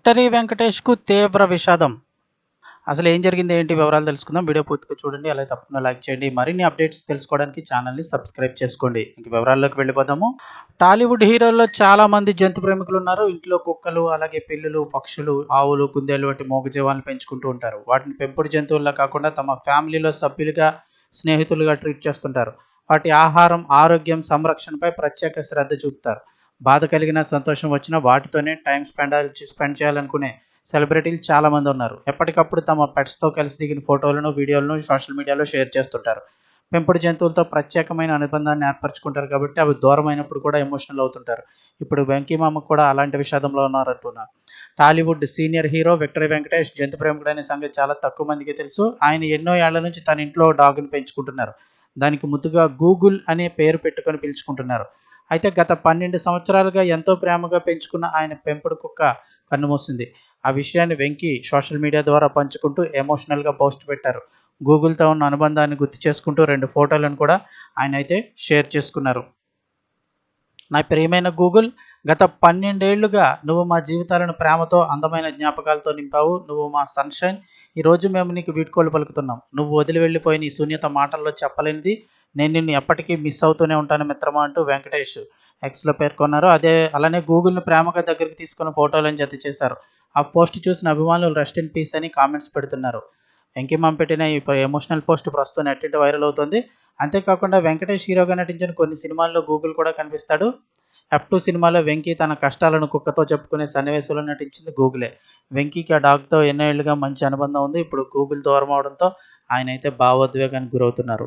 Victory వెంకటేష్కు తీవ్ర విషాదం. అసలు ఏం జరిగింది ఏంటి వివరాలు తెలుసుకుందాం. వీడియో పూర్తిగా చూడండి అలాగే తప్పకుండా లైక్ చేయండి. మరిన్ని అప్డేట్స్ తెలుసుకోవడానికి ఛానల్ని సబ్స్క్రైబ్ చేసుకోండి. ఇంక వివరాల్లోకి వెళ్ళిపోదాము. టాలీవుడ్ హీరోల్లో చాలా మంది జంతు ప్రేమికులు ఉన్నారు. ఇంట్లో కుక్కలు అలాగే పిల్లులు పక్షులు ఆవులు కుందేలు వంటి మోగజీవాలను పెంచుకుంటూ ఉంటారు. వాటిని పెంపుడు జంతువుల్లో కాకుండా తమ ఫ్యామిలీలో సభ్యులుగా స్నేహితులుగా ట్రీట్ చేస్తుంటారు. వాటి ఆహారం ఆరోగ్యం సంరక్షణపై ప్రత్యేక శ్రద్ధ చూపుతారు. బాధ కలిగిన సంతోషం వచ్చినా వాటితోనే టైం స్పెండ్ స్పెండ్ చేయాలనుకునే సెలబ్రిటీలు చాలామంది ఉన్నారు. ఎప్పటికప్పుడు తమ పెట్స్తో కలిసి దిగిన ఫోటోలను వీడియోలను సోషల్ మీడియాలో షేర్ చేస్తుంటారు. పెంపుడు జంతువులతో ప్రత్యేకమైన అనుబంధాన్ని ఏర్పరచుకుంటారు కాబట్టి అవి దూరమైనప్పుడు కూడా ఎమోషనల్ అవుతుంటారు. ఇప్పుడు వెంకీమామ కూడా అలాంటి విషాదంలో ఉన్నారంటున్నారు Tollywood senior hero victory Venkatesh జంతు ప్రేమికుడు అనే సంగతి చాలా తక్కువ మందికి తెలుసు. ఆయన ఎన్నో ఏళ్ళ నుంచి తన ఇంట్లో డాగ్ను పెంచుకుంటున్నారు. దానికి ముద్దుగా గూగుల్ అనే పేరు పెట్టుకొని పిలుచుకుంటున్నారు. అయితే గత పన్నెండు సంవత్సరాలుగా ఎంతో ప్రేమగా పెంచుకున్న ఆయన పెంపుడు కుక్క కన్నుమూసింది ఆ విషయాన్ని వెంకి సోషల్ మీడియా ద్వారా పంచుకుంటూ ఎమోషనల్గా పోస్ట్ పెట్టారు. గూగుల్తో ఉన్న అనుబంధాన్ని గుర్తు చేసుకుంటూ రెండు ఫోటోలను కూడా ఆయన అయితే షేర్ చేసుకున్నారు. నా ప్రియమైన గూగుల్ గత పన్నెండేళ్ళుగా నువ్వు మా జీవితాలను ప్రేమతో అందమైన జ్ఞాపకాలతో నింపావు. నువ్వు మా సన్షైన్. ఈరోజు మేము నీకు వీడ్కోలు పలుకుతున్నాం. నువ్వు వదిలి వెళ్ళిపోయి నీ శూన్యత మాటల్లో చెప్పలేనిది నేను నిన్ను ఎప్పటికీ మిస్ అవుతూనే ఉంటాను మిత్రమా అంటూ వెంకటేష్ ఎక్స్లో పేర్కొన్నారు. అదే అలానే గూగుల్ని ప్రేమగా దగ్గరికి తీసుకున్న ఫోటోలను జత చేశారు. ఆ పోస్ట్ చూసిన అభిమానులు రెస్ట్ ఇన్ పీస్ అని కామెంట్స్ పెడుతున్నారు. వెంకీమామ పెట్టిన ఈ ఎమోషనల్ పోస్ట్ ప్రస్తుతం నెట్టింటి వైరల్ అవుతుంది. అంతేకాకుండా వెంకటేష్ హీరోగా నటించిన కొన్ని సినిమాల్లో గూగుల్ కూడా కనిపిస్తాడు. ఎఫ్ టూ సినిమాలో వెంకీ తన కష్టాలను కుక్కతో చెప్పుకునే సన్నివేశంలో నటించింది గూగులే వెంకీకి ఆ డాగ్తో ఎన్నో ఏళ్ళుగా మంచి అనుబంధం ఉంది. ఇప్పుడు గూగుల్ దూరం అవడంతో ఆయన అయితే భావోద్వేగానికి గురవుతున్నారు.